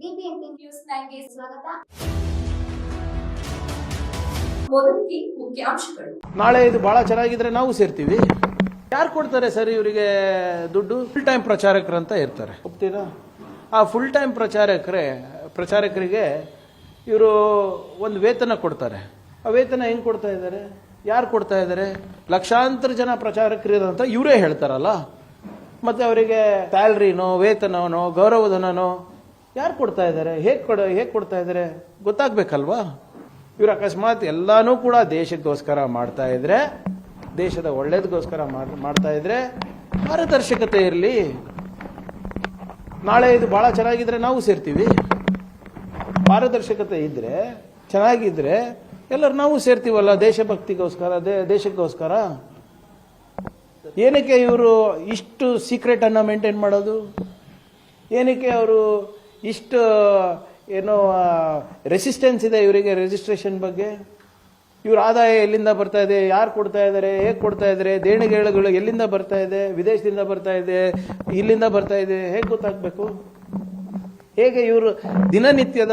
News ಸ್ವಾಗತ. ನಾಳೆ ಇದು ಬಹಳ ಚೆನ್ನಾಗಿದ್ರೆ ನಾವು ಸೇರ್ತೀವಿ. ಯಾರು ಕೊಡ್ತಾರೆ ಸರ್ ಇವರಿಗೆ ದುಡ್ಡು? ಫುಲ್ ಟೈಮ್ ಪ್ರಚಾರಕರಂತ ಇರ್ತಾರೆ. ಒಪ್ತೀರಾ? ಆ ಫುಲ್ ಟೈಮ್ ಪ್ರಚಾರಕರೇ, ಪ್ರಚಾರಕರಿಗೆ ಇವರು ಒಂದು ವೇತನ ಕೊಡ್ತಾರೆ. ಆ ವೇತನ ಹೆಂಗೆ ಕೊಡ್ತಾ ಇದ್ದಾರೆ ಯಾರು ಕೊಡ್ತಾ ಇದ್ದಾರೆ ಲಕ್ಷಾಂತರ ಜನ ಪ್ರಚಾರಕರಿದಂತ ಇವರೇ ಹೇಳ್ತಾರಲ್ಲ. ಮತ್ತೆ ಅವರಿಗೆ ಸ್ಯಾಲ್ರಿನೋ ವೇತನನೋ, ಗೌರವಧನನೋ ಯಾರು ಕೊಡ್ತಾ ಇದ್ದಾರೆ? ಹೇಗೆ ಕೊಡ ಹೇಗೆ ಕೊಡ್ತಾ ಇದ್ದಾರೆ? ಗೊತ್ತಾಗ್ಬೇಕಲ್ವಾ? ಇವ್ರು ಅಕಸ್ಮಾತ್ ಎಲ್ಲಾನು ಕೂಡ ದೇಶಕ್ಕೋಸ್ಕರ ಮಾಡ್ತಾ ಇದ್ರೆ, ದೇಶದ ಒಳ್ಳೇದಕ್ಕೋಸ್ಕರ ಮಾಡ್- ಮಾಡ್ತಾ ಇದ್ರೆ ಪಾರದರ್ಶಕತೆ ಇರಲಿ. ನಾಳೆ ಇದು ಬಹಳ ಚೆನ್ನಾಗಿದ್ರೆ ನಾವು ಸೇರ್ತೀವಿ. ಪಾರದರ್ಶಕತೆ ಇದ್ರೆ, ಚೆನ್ನಾಗಿದ್ರೆ ಎಲ್ಲರೂ ನಾವು ಸೇರ್ತೀವಲ್ಲ, ದೇಶಭಕ್ತಿಗೋಸ್ಕರ ದೇಶಕ್ಕೋಸ್ಕರ? ಏನಕ್ಕೆ ಇವರು ಇಷ್ಟು ಸೀಕ್ರೆಟ್ ಅನ್ನ ಮೇಂಟೈನ್ ಮಾಡೋದು? ಏನಕ್ಕೆ ಅವರು ಇಷ್ಟು, ಏನು ರೆಸಿಸ್ಟೆನ್ಸ್ ಇದೆ ಇವರಿಗೆ ರಿಜಿಸ್ಟ್ರೇಷನ್ ಬಗ್ಗೆ? ಇವ್ರ ಆದಾಯ ಎಲ್ಲಿಂದ ಬರ್ತಾ ಇದೆ? ಯಾರು ಕೊಡ್ತಾ ಇದ್ದಾರೆ ಹೇಗೆ ಕೊಡ್ತಾ ಇದ್ದಾರೆ ದೇಣಿಗೆಗಳು ಎಲ್ಲಿಂದ ಬರ್ತಾ ಇದೆ? ವಿದೇಶದಿಂದ ಬರ್ತಾ ಇದೆ? ಇಲ್ಲಿಂದ ಬರ್ತಾ ಇದೆ? ಹೇಗೆ ಗೊತ್ತಾಗಬೇಕು? ಹೇಗೆ ಇವರು ದಿನನಿತ್ಯದ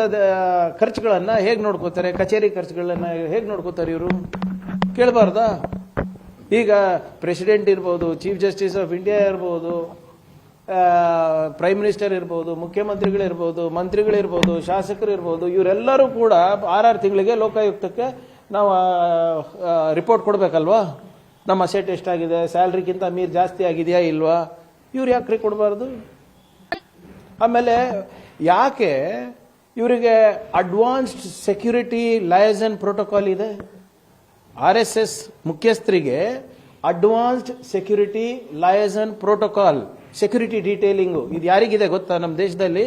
ಖರ್ಚುಗಳನ್ನು ಹೇಗೆ ನೋಡ್ಕೋತಾರೆ? ಕಚೇರಿ ಖರ್ಚುಗಳನ್ನು ಹೇಗೆ ನೋಡ್ಕೋತಾರೆ ಇವರು? ಕೇಳಬಾರ್ದಾ? ಈಗ ಪ್ರೆಸಿಡೆಂಟ್ ಇರ್ಬೋದು ಚೀಫ್ ಜಸ್ಟಿಸ್ ಆಫ್ ಇಂಡಿಯಾ ಇರ್ಬೋದು ಪ್ರೈಮ್ ಮಿನಿಸ್ಟರ್ ಇರ್ಬೋದು, ಮುಖ್ಯಮಂತ್ರಿಗಳಿರ್ಬೋದು, ಮಂತ್ರಿಗಳಿರ್ಬೋದು ಶಾಸಕರು ಇರ್ಬೋದು ಇವರೆಲ್ಲರೂ ಕೂಡ ಆರಾರು ತಿಂಗಳಿಗೆ ಲೋಕಾಯುಕ್ತಕ್ಕೆ ನಾವು ರಿಪೋರ್ಟ್ ಕೊಡಬೇಕಲ್ವಾ? ನಮ್ಮ ಅಸೆಟ್ ಎಷ್ಟಾಗಿದೆ? ಸ್ಯಾಲ್ರಿಗಿಂತ ಮೀರ್ ಜಾಸ್ತಿ ಆಗಿದೆಯಾ ಇಲ್ವಾ? ಇವ್ರು ಯಾಕ್ರಿ ಕೊಡಬಾರ್ದು? ಆಮೇಲೆ ಯಾಕೆ ಇವರಿಗೆ ಅಡ್ವಾನ್ಸ್ಡ್ ಸೆಕ್ಯೂರಿಟಿ ಲಯಸನ್ ಪ್ರೋಟೋಕಾಲ್ ಇದೆ? ಆರ್ ಎಸ್ ಎಸ್ ಮುಖ್ಯಸ್ಥರಿಗೆ advanced security liaison protocol. Security detailing. ಇದು ಯಾರಿಗಿದೆ ಗೊತ್ತಾ ನಮ್ಮ ದೇಶದಲ್ಲಿ?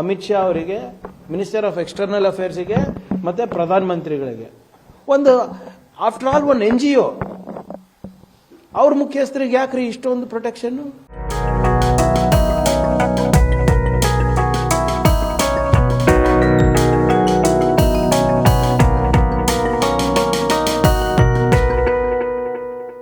ಅಮಿತ್ ಶಾ ಅವರಿಗೆ ಮಿನಿಸ್ಟರ್ ಆಫ್ ಎಕ್ಸ್ಟರ್ನಲ್ ಅಫೇರ್ಸಿಗೆ ಮತ್ತೆ ಪ್ರಧಾನಮಂತ್ರಿಗಳಿಗೆ. ಒಂದು ಆಫ್ಟರ್ ಆಲ್ ಒಂದು ಎನ್ ಜಿ ಒ ಅವ್ರ ಮುಖ್ಯಸ್ಥರಿಗೆ ಯಾಕ್ರಿ ಇಷ್ಟೊಂದು ಪ್ರೊಟೆಕ್ಷನ್